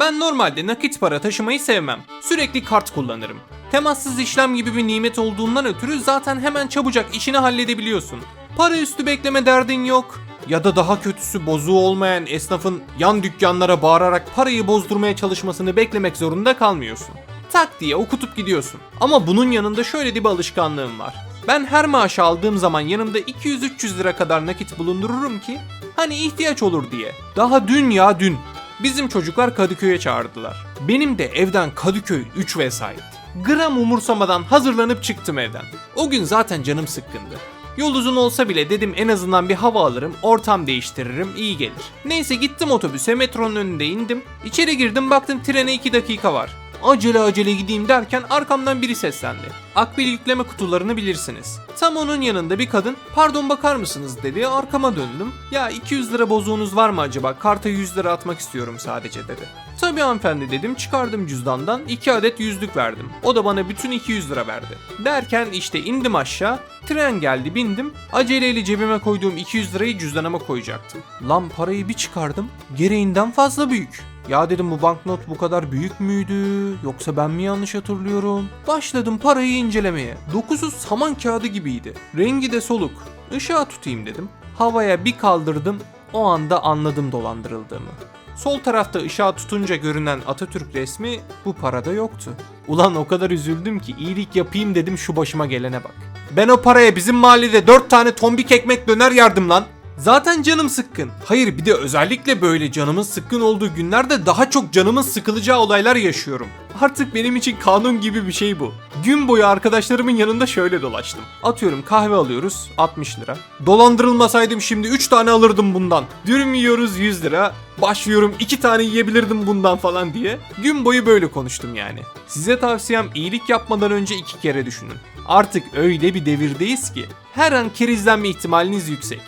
Ben normalde nakit para taşımayı sevmem. Sürekli kart kullanırım. Temassız işlem gibi bir nimet olduğundan ötürü zaten hemen çabucak işini halledebiliyorsun. Para üstü bekleme derdin yok. Ya da daha kötüsü bozuğu olmayan esnafın yan dükkanlara bağırarak parayı bozdurmaya çalışmasını beklemek zorunda kalmıyorsun. Tak diye okutup gidiyorsun. Ama bunun yanında şöyle bir alışkanlığım var. Ben her maaş aldığım zaman yanımda 200-300 lira kadar nakit bulundururum ki hani ihtiyaç olur diye. Daha dün ya dün bizim çocuklar Kadıköy'e çağırdılar. Benim de evden Kadıköy 3 vesait. Gram umursamadan hazırlanıp çıktım evden. O gün zaten canım sıkkındı. Yol uzun olsa bile dedim en azından bir hava alırım, ortam değiştiririm, iyi gelir. Neyse gittim otobüse, metronun önünde indim. İçeri girdim baktım trene 2 dakika var. Acele acele gideyim derken arkamdan biri seslendi. Akbil yükleme kutularını bilirsiniz. Tam onun yanında bir kadın pardon bakar mısınız dedi arkama döndüm. Ya 200 lira bozuğunuz var mı acaba karta 100 lira atmak istiyorum sadece dedi. Tabii hanımefendi dedim çıkardım cüzdandan 2 adet yüzlük verdim. O da bana bütün 200 lira verdi. Derken işte indim aşağı tren geldi bindim aceleyle cebime koyduğum 200 lirayı cüzdanıma koyacaktım. Lan parayı bir çıkardım gereğinden fazla büyük. Ya dedim bu banknot bu kadar büyük müydü? Yoksa ben mi yanlış hatırlıyorum? Başladım parayı incelemeye. Dokusu saman kağıdı gibiydi. Rengi de soluk. Işığa tutayım dedim. Havaya bir kaldırdım. O anda anladım dolandırıldığımı. Sol tarafta ışığa tutunca görünen Atatürk resmi bu parada yoktu. Ulan o kadar üzüldüm ki iyilik yapayım dedim şu başıma gelene bak. Ben o paraya bizim mahallede 4 tane tombik ekmek döner yardım lan. Zaten canım sıkkın. Hayır bir de özellikle böyle canımın sıkkın olduğu günlerde daha çok canımın sıkılacağı olaylar yaşıyorum. Artık benim için kanun gibi bir şey bu. Gün boyu arkadaşlarımın yanında şöyle dolaştım. Atıyorum kahve alıyoruz 60 lira. Dolandırılmasaydım şimdi 3 tane alırdım bundan. Dürüm yiyoruz 100 lira. Başlıyorum 2 tane yiyebilirdim bundan falan diye. Gün boyu böyle konuştum yani. Size tavsiyem iyilik yapmadan önce iki kere düşünün. Artık öyle bir devirdeyiz ki her an kerizlenme ihtimaliniz yüksek.